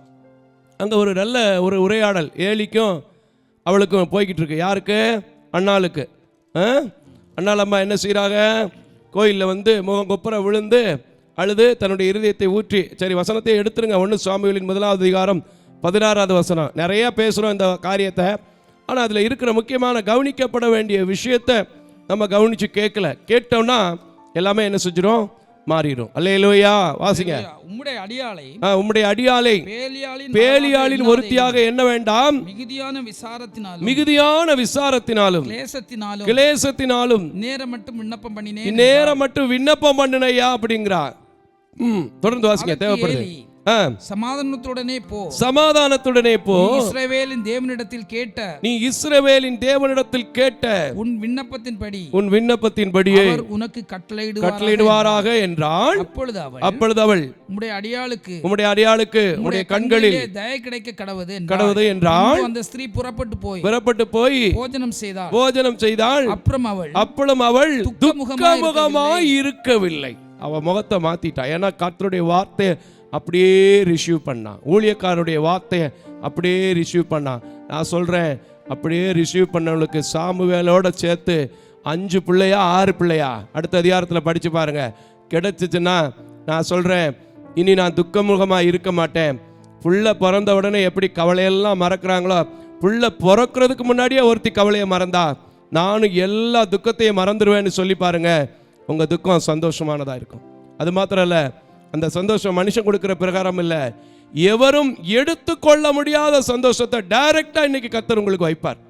அங்கே ஒரு நல்ல ஒரு உரையாடல் ஏலிக்கும் அவளுக்கும் போய்கிட்டு இருக்கு. யாருக்கு? அண்ணாளுக்கு. அண்ணாளம்மா என்ன செய்கிறாங்க கோயிலில் வந்து முகம் கொப்புற விழுந்து அழுது தன்னுடைய இருதயத்தை ஊற்றி சரி வசனத்தை எடுத்துருங்க. ஒன்று சுவாமிகளின் முதலாவது அதிகாரம் பதினாறாவது வசனம். நிறையா பேசுகிறோம் இந்த காரியத்தை. ஆனால் அதில் இருக்கிற முக்கியமான கவனிக்கப்பட வேண்டிய விஷயத்தை நம்ம கவனித்து கேட்கல. கேட்டோம்னா எல்லாமே என்ன செஞ்சிடும் மாறிடும். அல்லையிலோயா வாசிங்க. உம்முடைய அடியாளை உம்முடைய அடியாளை பேலியாளின் ஒருத்தியாக என்ன வேண்டாம்? மிகுதியான விசாரத்தினாலும் மிகுதியான விசாரத்தினாலும் கிளேசத்தினாலும் கிளேசத்தினாலும் நேரம் மட்டும் விண்ணப்பம் பண்ணினேன் இந்நேரம் மட்டும் விண்ணப்பம் பண்ணினையா அப்படிங்கிறா ம் தொடர்ந்து வாசிங்க தேவைப்படுது. சமாதானத்துடனே போ. சமாதானத்துடனே போ. இஸ்ரவேலின் தேவனிடத்தில் கேட்ட. நீ இஸ்ரவேலின் தேவனிடத்தில் கேட்ட. உன் விண்ணப்பத்தின்படி. உன் விண்ணப்பத்தின்படியே உனக்கு கட்டளையிடுவார் கட்டளையிடுவாராக என்றால் அப்பொழுது அவள் அப்பொழுது அவள் உம்முடைய அடியாளுக்கு உம்முடைய அடியாளுக்கு உம்முடைய கண்களில் தயை கிடைக்க கடவுது. கடவுது என்றால் அந்த ஸ்திரீ புறப்பட்டு போய் புறப்பட்டு போய் போஜனம் செய்தாள். போஜனம் செய்தால் அப்புறம் அவள் அப்பளும் அவள் துக்கமுகமாய் இருக்கவில்லை. அவ முகத்தை மாத்திட்டா. ஏன்னா கத்தருடைய வார்த்தையை அப்படியே ரிசீவ் பண்ணா. ஊழியக்காரருடைய வார்த்தையை அப்படியே ரிசீவ் பண்ணா. நான் சொல்றேன் அப்படியே ரிசீவ் பண்ணவளுக்கு சாமுவேலோட சேர்த்து அஞ்சு பிள்ளையா ஆறு பிள்ளையா? அடுத்த அதிகாரத்தில் படிச்சு பாருங்க. கிடைச்சிச்சுன்னா நான் சொல்றேன் இனி நான் துக்கமுகமா இருக்க மாட்டேன். புள்ள பிறந்த உடனே எப்படி கவலையெல்லாம் மறக்கிறாங்களோ புள்ள பிறக்கிறதுக்கு முன்னாடியே ஒருத்தி கவலையை மறந்தா. நானும் எல்லா துக்கத்தையும் மறந்துடுவேன்னு சொல்லி பாருங்கள் உங்கள் துக்கம் சந்தோஷமானதாக இருக்கும். அது மாத்திரம் இல்லை அந்த சந்தோஷம் மனுஷன் கொடுக்குற பிரகாரம் இல்லை. எவரும் எடுத்துக்கொள்ள முடியாத சந்தோஷத்தை டைரெக்டாக இன்னைக்கு கத்தர் உங்களுக்கு வைப்பார்.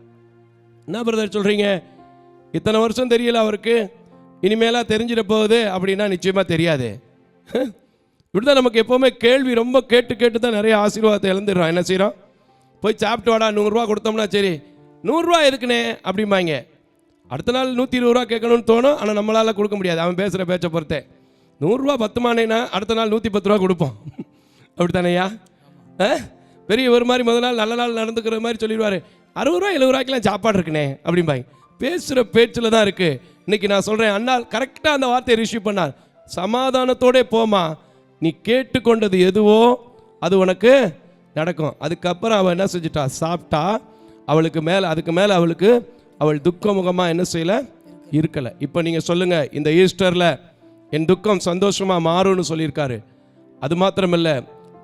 என்ன பிரதர் சொல்கிறீங்க இத்தனை வருஷம் தெரியல அவருக்கு. இனிமேலாக தெரிஞ்சிட போகுது அப்படின்னா நிச்சயமாக தெரியாது. இப்படிதான் நமக்கு எப்போவுமே கேள்வி ரொம்ப கேட்டு கேட்டு தான் நிறைய ஆசீர்வாதத்தை இழந்துடுறோம். என்ன செய்கிறோம் போய் சாப்பிட்டு வாடா நூறுரூவா கொடுத்தோம்னா சரி. நூறுரூவா எதுக்குனே அப்படிம்பாங்க. அடுத்த நாள் நூற்றி இருபது ரூபா கேட்கணும்னு தோணும் ஆனால் நம்மளால் கொடுக்க முடியாது. அவன் பேசுகிற பேச்சை பொறுத்தே. நூறுரூவா பத்துமானேனா அடுத்த நாள் நூற்றி பத்து ரூபா கொடுப்போம். அப்படித்தானையா ஆ? பெரிய ஒரு மாதிரி முதல் நாள் நல்ல நாள் நடந்துக்கிற மாதிரி சொல்லிடுவார். அறுபது ரூபா எழுபது ரூபாய்க்கெலாம் சாப்பாடு இருக்குனே அப்படிம்பாங்க. பேசுகிற பேச்சில் தான் இருக்குது இன்றைக்கி நான் சொல்கிறேன் அண்ணால் கரெக்டாக அந்த வார்த்தையை ரிசீவ் பண்ணார். சமாதானத்தோடே போமா நீ கேட்டுக்கொண்டது எதுவோ அது உனக்கு நடக்கும். அதுக்கப்புறம் அவள் என்ன செஞ்சிட்டா? சாப்பிட்டா. அவளுக்கு மேலே அதுக்கு மேலே அவளுக்கு அவள் துக்கமுகமாக என்ன செய்யலை? இருக்கலை. இப்போ நீங்கள் சொல்லுங்கள் இந்த ஈஸ்டரில் என் துக்கம் சந்தோஷமாக மாறும்னு சொல்லியிருக்காரு. அது மாத்திரமல்ல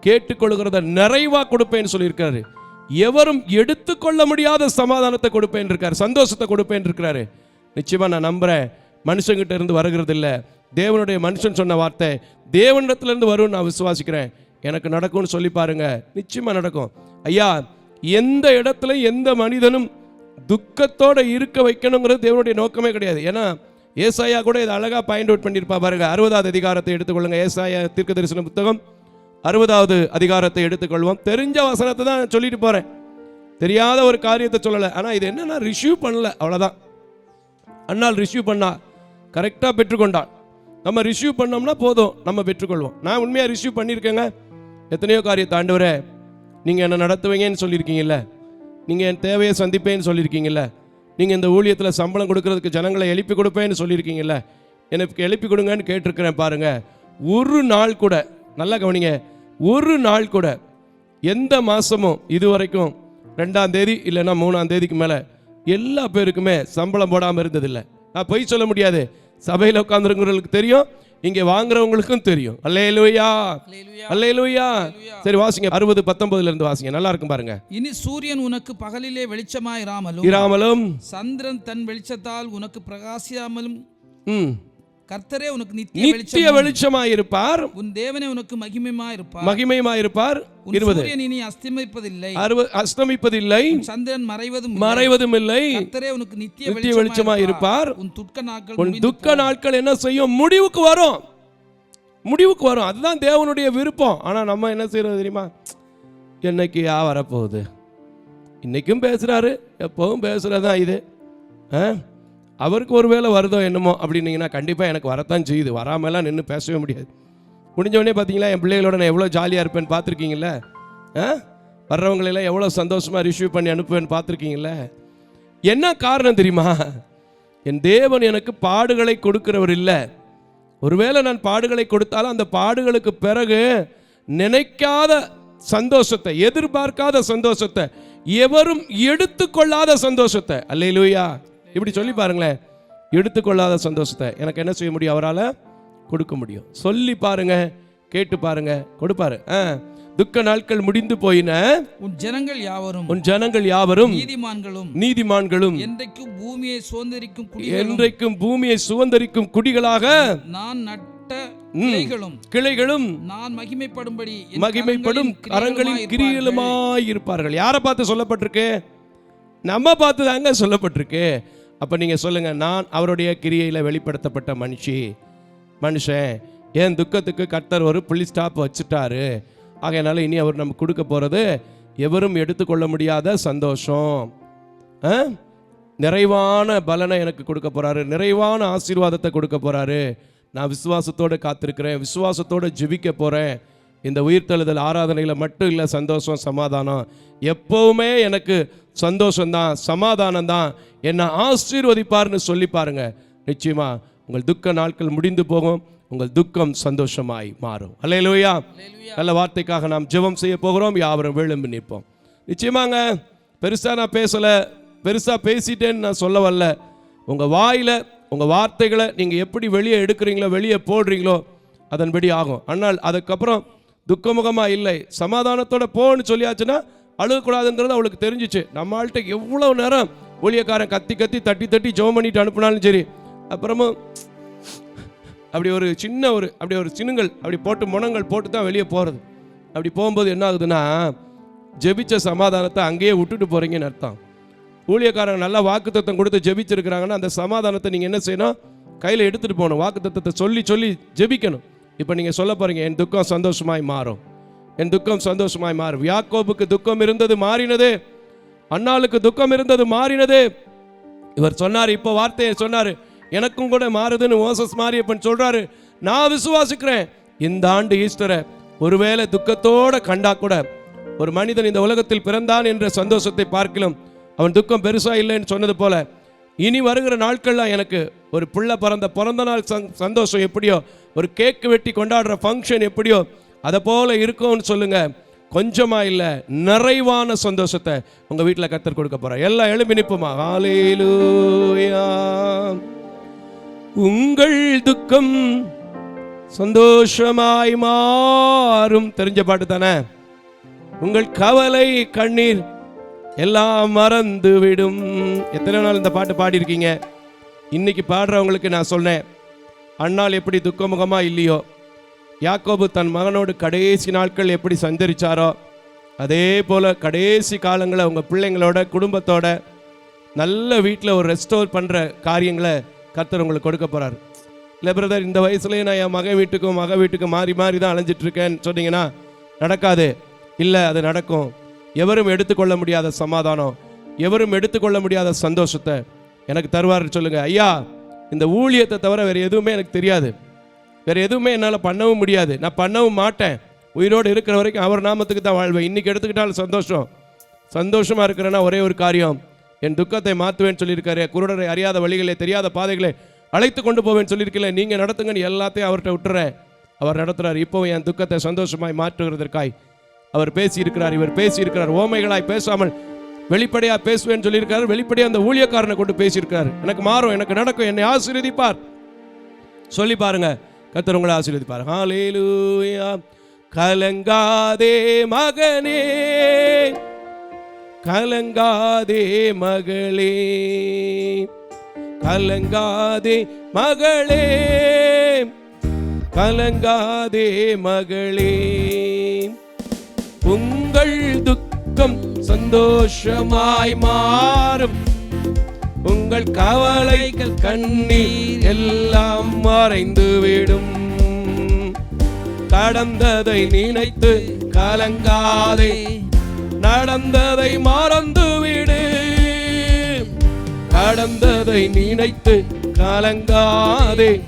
கேட்டுக்கொள்கிறத நிறைவாக கொடுப்பேன்னு சொல்லியிருக்காரு. எவரும் எடுத்துக்கொள்ள முடியாத சமாதானத்தை கொடுப்பேன் இருக்காரு சந்தோஷத்தை கொடுப்பேன் இருக்கிறாரு நிச்சயமாக நான் நம்புகிறேன் மனுஷங்கிட்ட இருந்து வருகிறது இல்லை தேவனுடைய மனுஷன் சொன்ன வார்த்தை தேவனிடத்துலேருந்து வரும்னு நான் விசுவாசிக்கிறேன். எனக்கு நடக்கும்னு சொல்லி பாருங்க. நிச்சயமாக நடக்கும். ஐயா எந்த இடத்துல எந்த மனிதனும் துக்கத்தோட இருக்க வைக்கணுங்கிறது தேவனுடைய நோக்கமே கிடையாது. ஏன்னா ஏசாயா கூட இதை அழகாக பாயிண்ட் அவுட் பண்ணியிருப்பா பாருங்க. அறுபதாவது அதிகாரத்தை எடுத்துக்கொள்ளுங்க. ஏசாயா தீர்க்க தரிசன புத்தகம். அறுபதாவது அதிகாரத்தை எடுத்துக்கொள்வோம். தெரிஞ்ச வசனத்தை தான் சொல்லிட்டு போறேன். தெரியாத ஒரு காரியத்தை சொல்லலை. ஆனால் இது என்னன்னா ரிசீவ் பண்ணல. அவ்வளோதான் அண்ணால் ரிசீவ் பண்ணா கரெக்டாக பெற்றுக்கொண்டாள். நம்ம ரிசீவ் பண்ணோம்னா போதும். நம்ம பெற்றுக்கொள்வோம். நான் உண்மையாக ரிசீவ் பண்ணியிருக்கேங்க? எத்தனையோ காரியத்தை ஆண்டவரே நீங்கள் என்ன நடத்துவீங்கன்னு சொல்லியிருக்கீங்கல்ல? நீங்கள் என் தேவையை சந்திப்பேன்னு சொல்லியிருக்கீங்கல்ல? நீங்கள் இந்த ஊழியத்தில் சம்பளம் கொடுக்கறதுக்கு ஜனங்களை எழுப்பி கொடுப்பேன்னு சொல்லியிருக்கீங்கல்ல? எனக்கு எழுப்பி கொடுங்கன்னு கேட்டிருக்கிறேன் பாருங்கள் ஒரு நாள் கூட நல்லா கவனிங்க ஒரு நாள் கூட எந்த மாதமும் இது வரைக்கும் ரெண்டாம் தேதி இல்லைன்னா மூணாம் தேதிக்கு மேலே எல்லா பேருக்குமே சம்பளம் போடாமல் இருந்ததில்லை. நான் பொய் சொல்ல முடியாது. சபையில் உட்காந்துருங்கிறவங்களுக்கு தெரியும் இங்கே வாங்குறவங்களுக்கும் தெரியும். அல்லேலூயா. அல்லேலூயா. சரி வாசிங்க. அறுபது பத்தொன்பதுல இருந்து வாசிங்க. நல்லா இருக்கும் பாருங்க. இனி சூரியன் உனக்கு பகலிலே வெளிச்சமாயிராமலும் இராமலும் சந்திரன் தன் வெளிச்சத்தால் உனக்கு பிரகாசியாமலும் ம், கர்த்தரே உனக்கு நித்திய நித்திய வெளிச்சம் வெளிச்சமாயிருப்பார். உன் தேவனே உனக்கு மகிமையுமாயிருப்பார். மகிமையுமாயிருப்பார். உன் இருபது. சூரியன் இனி அஸ்தமிப்பதில்லை. அஸ்தமிப்பதில்லை. சந்திரன் மறைவதும். மறைவதும் இல்லை கர்த்தரே உனக்கு நித்திய நித்திய வெளிச்சமாயிருப்பார். வெளிச்சமாயிருப்பார். உன் துக்க நாட்கள் உன் துக்க நாட்கள் என்ன செய்யும்? முடிவுக்கு வரும். முடிவுக்கு வரும். அதுதான் தேவனுடைய விருப்பம். ஆனா நம்ம என்ன செய்யறது தெரியுமா? என்னைக்கு யா வரப்போகுது? இன்னைக்கும் பேசுறாரு. எப்பவும் பேசுறதுதான் இது. ஆ? அவருக்கு ஒரு வேளை வருதோ என்னமோ அப்படின்னீங்கன்னா கண்டிப்பாக எனக்கு வரத்தான் செய்யுது. வராமலாம் நின்று பேசவே முடியாது. முடிஞ்ச உடனே பார்த்தீங்களா என் பிள்ளைகளோட நான் எவ்வளோ ஜாலியாக இருப்பேன்னு பார்த்துருக்கீங்களே ஆ? வர்றவங்களெல்லாம் எவ்வளோ சந்தோஷமாக ரிசீவ் பண்ணி அனுப்புவேன்னு பார்த்துருக்கீங்களே என்ன காரணம் தெரியுமா? என் தேவன் எனக்கு பாடுகளை கொடுக்கிறவர் இல்லை. ஒருவேளை நான் பாடுகளை கொடுத்தாலும் அந்த பாடுகளுக்கு பிறகு நினைக்காத சந்தோஷத்தை எதிர்பார்க்காத சந்தோஷத்தை எவரும் எடுத்துக்கொள்ளாத சந்தோஷத்தை. அல்லையிலூயா இப்படி சொல்லி பாருங்களேன். எடுத்துக்கொள்ளாத சந்தோஷத்தை. எனக்கு என்ன செய்ய முடியும்? அவரால் கொடுக்க முடியும். சொல்லி பாருங்க கேட்டு பாருங்க கொடுப்பாரு. ஆ துக்க நாட்கள் முடிந்து போயின. உன் ஜனங்கள் யாவரும் உன் ஜனங்கள் யாவரும் நீதிமான்களும் நீதிமான்களும் என்றைக்கும் பூமியை சுதந்திரிக்கும் என்றைக்கும் பூமியை சுதந்தரிக்கும் குடிகளாக நான் நட்ட கிளைகளும் கிளைகளும் நான் மகிமைப்படும்படி மகிமைப்படும் கரங்களின் கிரியலுமாய் இருப்பார்கள். யாரை பார்த்து சொல்லப்பட்டிருக்கு? நம்ம பார்த்து தாங்க சொல்லப்பட்டிருக்கு. அப்போ நீங்கள் சொல்லுங்கள் நான் அவருடைய கிரியையில் வெளிப்படுத்தப்பட்ட மனுஷி. மனுஷன் என் துக்கத்துக்கு கர்த்தர் ஒரு புள்ளி ஸ்டாப் வச்சுட்டாரு. ஆகையினால இனி அவர் நமக்கு கொடுக்க போகிறது எவரும் எடுத்துக்கொள்ள முடியாத சந்தோஷம். ஆ? நிறைவான பலனை எனக்கு கொடுக்க போகிறாரு நிறைவான ஆசீர்வாதத்தை கொடுக்க போகிறாரு நான் விசுவாசத்தோடு காத்திருக்கிறேன். விசுவாசத்தோடு ஜெபிக்க போகிறேன் இந்த உயிர்த்தெழுதல் ஆராதனையில் மட்டும் இல்லை சந்தோஷம் சமாதானம். எப்போவுமே எனக்கு சந்தோஷம்தான் சமாதானம் தான் என்னை ஆசீர்வதிப்பார்னு சொல்லி பாருங்க. நிச்சயமா உங்கள் துக்க நாட்கள் முடிந்து போகும். உங்கள் துக்கம் சந்தோஷமாய் மாறும். அல்லேலூயா நல்ல வார்த்தைக்காக நாம் ஜெபம் செய்ய போகிறோம். யாவரும் விழும்பி நிற்போம். நிச்சயமாங்க பெருசா நான் பேசல. பெருசா பேசிட்டேன்னு நான் சொல்ல வரல. உங்க வாயில உங்க வார்த்தைகளை நீங்க எப்படி வெளியே எடுக்கிறீங்களோ வெளியே போடுறீங்களோ அதன்படி ஆகும். ஆனால் அதுக்கப்புறம் துக்கமுகமா இல்லை. சமாதானத்தோட போன்னு சொல்லியாச்சுன்னா அழுகக்கூடாதுங்கிறது அவளுக்கு தெரிஞ்சிச்சு. நம்மள்கிட்ட எவ்வளோ நேரம் ஊழியக்காரன் கத்தி கத்தி தட்டி தட்டி ஜோம் பண்ணிட்டு அனுப்புனாலும் சரி அப்புறமும் அப்படி ஒரு சின்ன ஒரு அப்படி ஒரு சினுங்கள் அப்படி போட்டு முனங்கள் போட்டு தான் வெளியே போகிறது அப்படி போகும்போது என்ன ஆகுதுன்னா ஜெபிச்ச சமாதானத்தை அங்கேயே விட்டுட்டு போகிறீங்கன்னு அர்த்தம். ஊழியக்காரங்க நல்லா வாக்குத்தத்தம் கொடுத்து ஜெபிச்சிருக்கிறாங்கன்னா அந்த சமாதானத்தை நீங்கள் என்ன செய்யணும்? கையில் எடுத்துகிட்டு போகணும். வாக்குத்தத்தத்தை சொல்லி சொல்லி ஜெபிக்கணும். இப்போ நீங்கள் சொல்ல போகிறீங்க என் துக்கம் சந்தோஷமாய் மாறும். என் துக்கம் சந்தோஷமாய் மாறும். யாக்கோபுக்கு துக்கம் இருந்தது மாறினது. அண்ணாளுக்கு துக்கம் இருந்தது மாறினது. இவர் சொன்னார் இப்போ வார்த்தையை சொன்னார் எனக்கும் கூட மாறுதுன்னு ஓசஸ் மாரியப்பன் சொல்கிறாரு நான் விசுவாசிக்கிறேன். இந்த ஆண்டு ஈஸ்டரை ஒருவேளை துக்கத்தோட கண்டா கூட ஒரு மனிதன் இந்த உலகத்தில் பிறந்தான் என்ற சந்தோஷத்தை பார்க்கலாம் அவன் துக்கம் பெருசாக இல்லைன்னு சொன்னது போல இனி வருகிற நாட்கள்லாம் எனக்கு ஒரு பிள்ளை பிறந்த பிறந்த நாள் சந்தோஷம் எப்படியோ ஒரு கேக்கு வெட்டி கொண்டாடுற ஃபங்க்ஷன் எப்படியோ அதை போல இருக்கும்னு சொல்லுங்க. கொஞ்சமா இல்லை நிறைவான சந்தோஷத்தை உங்க வீட்டில் கத்தர் கொடுக்க போறார். எல்லாம் எழுப்பி நிற்போமா? உங்கள் துக்கம் சந்தோஷமாய் மாறும். தெரிஞ்ச பாட்டு தானே? உங்கள் கவலை கண்ணீர் எல்லாம் மறந்து விடும். எத்தனை நாள் இந்த பாட்டு பாடியிருக்கீங்க? இன்னைக்கு பாடுறவங்களுக்கு நான் சொன்னேன் அண்ணால் எப்படி துக்கமுகமா இல்லையோ யாக்கோபு தன் மகனோடு கடைசி நாட்கள் எப்படி சந்தரிச்சாரோ அதே போல் கடைசி காலங்களை உங்கள் பிள்ளைங்களோட குடும்பத்தோட நல்ல வீட்டில் ஒரு ரெஸ்டோர் பண்ணுற காரியங்களை கர்த்தர் உங்களுக்கு கொடுக்க போகிறார் இல்லை பிரதர் இந்த வயசுலேயே நான் என் மகன் வீட்டுக்கும் மக வீட்டுக்கும் மாறி மாறி தான் அலைஞ்சிட்ருக்கேன்னு சொன்னீங்கன்னா நடக்காது. இல்லை அது நடக்கும். எவரும் எடுத்துக்கொள்ள முடியாத சமாதானம் எவரும் எடுத்துக்கொள்ள முடியாத சந்தோஷத்தை எனக்கு தருவார்னு சொல்லுங்கள் ஐயா இந்த ஊழியத்தை தவிர வேறு எதுவுமே எனக்கு தெரியாது. வேறு எதுவுமே என்னால் பண்ணவும் முடியாது. நான் பண்ணவும் மாட்டேன். உயிரோடு இருக்கிற வரைக்கும் அவர் நாமத்துக்கு தான் வாழ்வேன். இன்றைக்கி எடுத்துக்கிட்டாலும் சந்தோஷம். சந்தோஷமாக இருக்கிறேன்னா ஒரே ஒரு காரியம். என் துக்கத்தை மாற்றுவேன்னு சொல்லியிருக்காரு. குருடரை அறியாத வழிகளை தெரியாத பாதைகளை அழைத்து கொண்டு போவேன்னு சொல்லியிருக்கல நீங்கள் நடத்துங்கன்னு எல்லாத்தையும் அவர்கிட்ட விட்டுறேன். அவர் நடத்துகிறார் இப்போ என் துக்கத்தை சந்தோஷமாய் மாற்றுகிறதற்காய். அவர் பேசியிருக்கிறார். இவர் பேசியிருக்கிறார். ஓமைகளாய் பேசாமல் வெளிப்படையாக பேசுவேன்னு சொல்லியிருக்காரு. வெளிப்படையாக அந்த ஊழியக்காரனை கொண்டு பேசியிருக்காரு. எனக்கு மாறும். எனக்கு நடக்கும். என்னை ஆசீர்வதிப்பார். சொல்லி பாருங்கள் கர்த்தர் உங்களை ஆசீர்வதிப்பார். ஹாலேலூயா கலங்காதே மகனே. கலங்காதே மகளே. கலங்காதே மகளே. கலங்காதே மகளே. உங்கள் துக்கம் சந்தோஷமாய் மாறும். உங்கள் கவலைகள் கண்ணீர் எல்லாம் மறைந்துவிடும் கடந்ததை நினைத்து கலங்காதே. நடந்ததை மறந்துவிடு கடந்ததை நினைத்து கலங்காதே.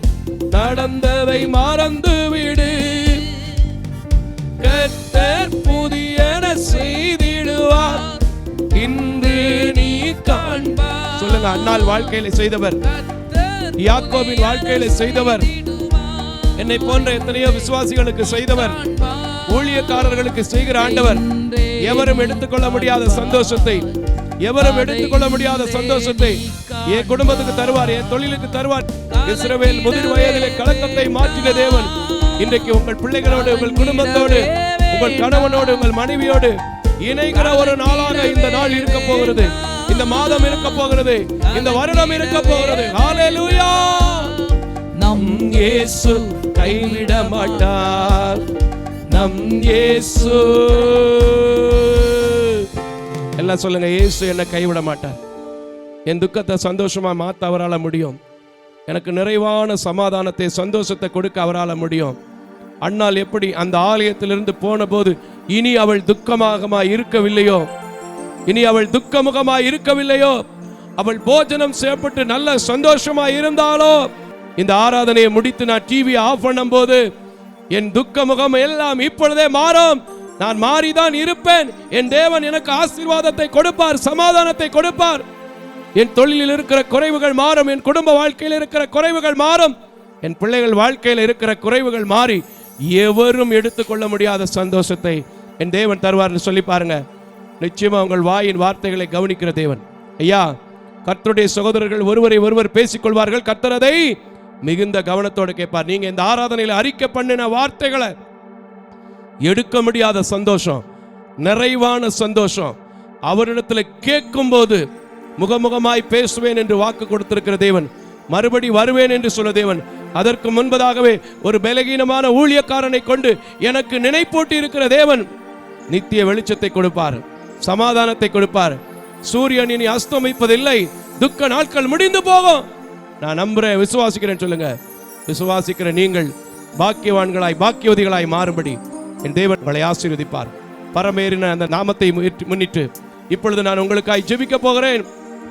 நடந்ததை மறந்துவிடு கத்தர் புதியன செய்திடுவார். இன்று சொல்லுங்க அண்ணால் வாழ்க்கையில செய்தவர். யாக்கோவின் வாழ்க்கையில செய்தவர். என்னை போன்ற எத்தனையோ விசுவாசிகளுக்கு செய்தவர். ஊழியக்காரர்களுக்கு செய்கிற ஆண்டவர். எவரும் எடுத்துக்கொள்ள முடியாத சந்தோஷத்தை எவரும் எடுத்துக்கொள்ள முடியாத சந்தோஷத்தை என் குடும்பத்துக்கு தருவார் என் தொழிலுக்கு தருவார். இஸ்ரவேல் முதிர் வயதிலே கலக்கத்தை மாற்றின தேவன் இன்றைக்கு உங்கள் பிள்ளைகளோடு உங்கள் குடும்பத்தோடு உங்கள் கணவனோடு உங்கள் மனைவியோடு இணைகிற ஒரு நாளாக இந்த நாள் இருக்க போகிறது. இந்த மாதம் இருக்க போகிறது. இந்த வருடம் இருக்க போகிறது. ஹalleluya நம் இயேசு கைவிட மாட்டார். நம் இயேசு. எல்லாம் சொல்லுங்க இயேசு என்ன கைவிட மாட்டார். என் துக்கத்தை சந்தோஷமா மாத்த அவரால் முடியும். எனக்கு நிறைவான சமாதானத்தை சந்தோஷத்தை கொடுக்க அவரால் முடியும். அண்ணால் எப்படி அந்த ஆலயத்திலிருந்து போன போது இனி அவள் துக்கமாகமா இருக்கவில்லையோ? இனி அவள் துக்கமுகமாய் இருக்கவில்லையோ? அவள் போஜனம் செய்யப்பட்டு நல்ல சந்தோஷமா இருந்தாலோ? இந்த ஆராதனையை முடித்து நான் டிவி ஆஃப் பண்ணும்போது என் துக்க முகம் எல்லாம் இப்பொழுதே மாறும். நான் மாறிதான் இருப்பேன். என் தேவன் எனக்கு ஆசீர்வாதத்தை கொடுப்பார் சமாதானத்தை கொடுப்பார். என் தொழிலில் இருக்கிற குறைவுகள் மாறும். என் குடும்ப வாழ்க்கையில் இருக்கிற குறைவுகள் மாறும். என் பிள்ளைகள் வாழ்க்கையில் இருக்கிற குறைவுகள் மாறி எவரும் எடுத்துக்கொள்ள முடியாத சந்தோஷத்தை என் தேவன் தருவார்னு சொல்லி பாருங்க. நிச்சயமாக உங்கள் வாயின் வார்த்தைகளை கவனிக்கிற தேவன். ஐயா கர்த்தருடைய சகோதரர்கள் ஒருவரை ஒருவர் பேசிக்கொள்வார்கள். கர்த்தர் மிகுந்த கவனத்தோடு கேட்பார். நீங்க இந்த ஆராதனையில் அறிக்கை பண்ணின வார்த்தைகளை எடுக்க முடியாத சந்தோஷம் நிறைவான சந்தோஷம். அவரிடத்தில் கேட்கும்போது முகமுகமாய் பேசுவேன் என்று வாக்கு கொடுத்திருக்கிற தேவன் மறுபடி வருவேன் என்று சொல்ல தேவன். அதற்கு முன்பதாகவே ஒரு பலகீனமான ஊழியக்காரனை கொண்டு எனக்கு நினைப்பூட்டி இருக்கிற தேவன் நித்திய வெளிச்சத்தை கொடுப்பார். சமாதானத்தை கொடுப்பார். சூரியன் இனி அஸ்தமிப்பதில்லை. துக்க நாட்கள் முடிந்து போகும். நான் நம்புறேன் விசுவாசிக்கிறேன் சொல்லுங்க. விசுவாசிக்கிற நீங்கள் பாக்கியவான்களாய் பாக்கியவதிகளாய் மாறும்படி என் தேவன் உங்களை ஆசீர்வதிப்பார். பரமேறின அந்த நாமத்தை முன்னிட்டு இப்பொழுது நான் உங்களுக்காய் ஜெபிக்க போகிறேன்.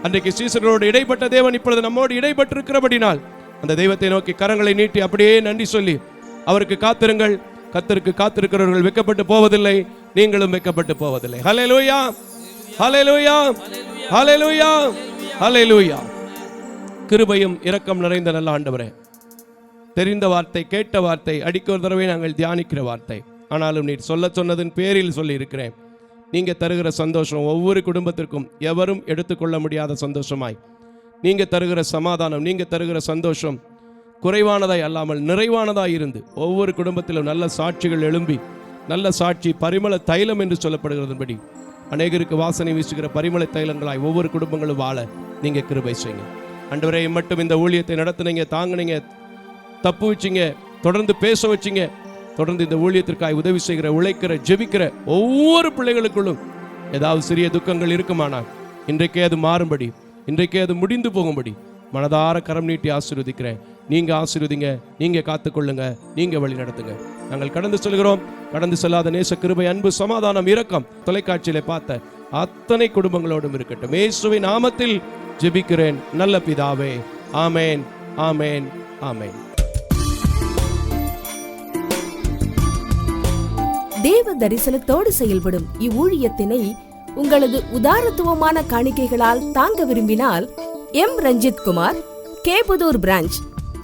அன்றைக்கு சீசர்களோடு இடைப்பட்ட தேவன் இப்பொழுது நம்மோடு இடைப்பட்டிருக்கிறபடினால் அந்த தெய்வத்தை நோக்கி கரங்களை நீட்டி அப்படியே நன்றி சொல்லி அவருக்கு காத்திருங்கள். கத்தருக்கு காத்திருக்கிறவர்கள் வெக்கப்பட்டு போவதில்லை நீங்களும் வெக்கப்பட்டு போவதில்லை. ஹலே லூயா ஹலே லூயா ஹலே லூயா ஹலே லூயா கிருபையும் இரக்கம் நிறைந்த நல்ல ஆண்டவரே. தெரிந்த வார்த்தை கேட்ட வார்த்தை அடிக்க ஒரு தடவை நாங்கள் தியானிக்கிற வார்த்தை. ஆனாலும் நீர் சொல்ல சொன்னதன் பேரில் சொல்லி இருக்கிறேன் தருகிற சந்தோஷம் ஒவ்வொரு குடும்பத்திற்கும் எவரும் எடுத்துக்கொள்ள முடியாத சந்தோஷமாய். நீங்கள் தருகிற சமாதானம் நீங்கள் தருகிற சந்தோஷம் குறைவானதாய் அல்லாமல் நிறைவானதாய் இருந்து ஒவ்வொரு குடும்பத்திலும் நல்ல சாட்சிகள் எழும்பி நல்ல சாட்சி பரிமள தைலம் என்று சொல்லப்படுகிறதன்படி அநேகருக்கு வாசனை வீசுகிற பரிமள தைலங்களாய் ஒவ்வொரு குடும்பங்களும் வாழ நீங்கள் கிருபை செய்யுங்க. அன்றுவரை மட்டும் இந்த ஊழியத்தை நடத்துனீங்க தாங்கினீங்க தப்பு வச்சிங்க தொடர்ந்து பேச வச்சிங்க தொடர்ந்து இந்த ஊழியத்திற்காய் உதவி செய்கிற உழைக்கிற ஜெபிக்கிற ஒவ்வொரு பிள்ளைகளுக்குள்ளும் ஏதாவது சிறிய துக்கங்கள் இருக்குமானால் இன்றைக்கே அது மாறும்படி இன்றைக்கே அது முடிந்து போகும்படி மனதார கரம் நீட்டி ஆசீர்வதிக்கிறேன். நீங்க ஆசீர்வதிங்க நீங்க காத்துக்கொள்ளுங்க நீங்க வழி நடத்துங்க. நாங்கள் கடந்து செல்கிறோம். கடந்து செல்லாத நேச கிருபை அன்பு சமாதானம் இரக்கம் தொலைக்காட்சியில் பார்த்த அத்தனை குடும்பங்களோடும் இருக்கட்டும். இயேசுவின் நாமத்தில் ஜெபிக்கிறேன். நல்ல பிதாவே ஆமேன் ஆமேன் ஆமேன். தேவ தரிசனத்தோடு செயல்படும் இவ்வூழியத்தினை உங்களது உதாரத்துவமான காணிக்கைகளால் தாங்க விரும்பினால் M. Ranjith Kumar K Pudur branch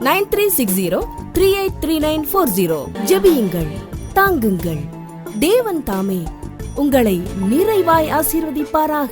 nine three six zero three eight three nine four zero. ஜெபியுங்கள் தாங்குங்கள். தேவன் தாமே உங்களை நிறைவாய் ஆசீர்வதிப்பாராக.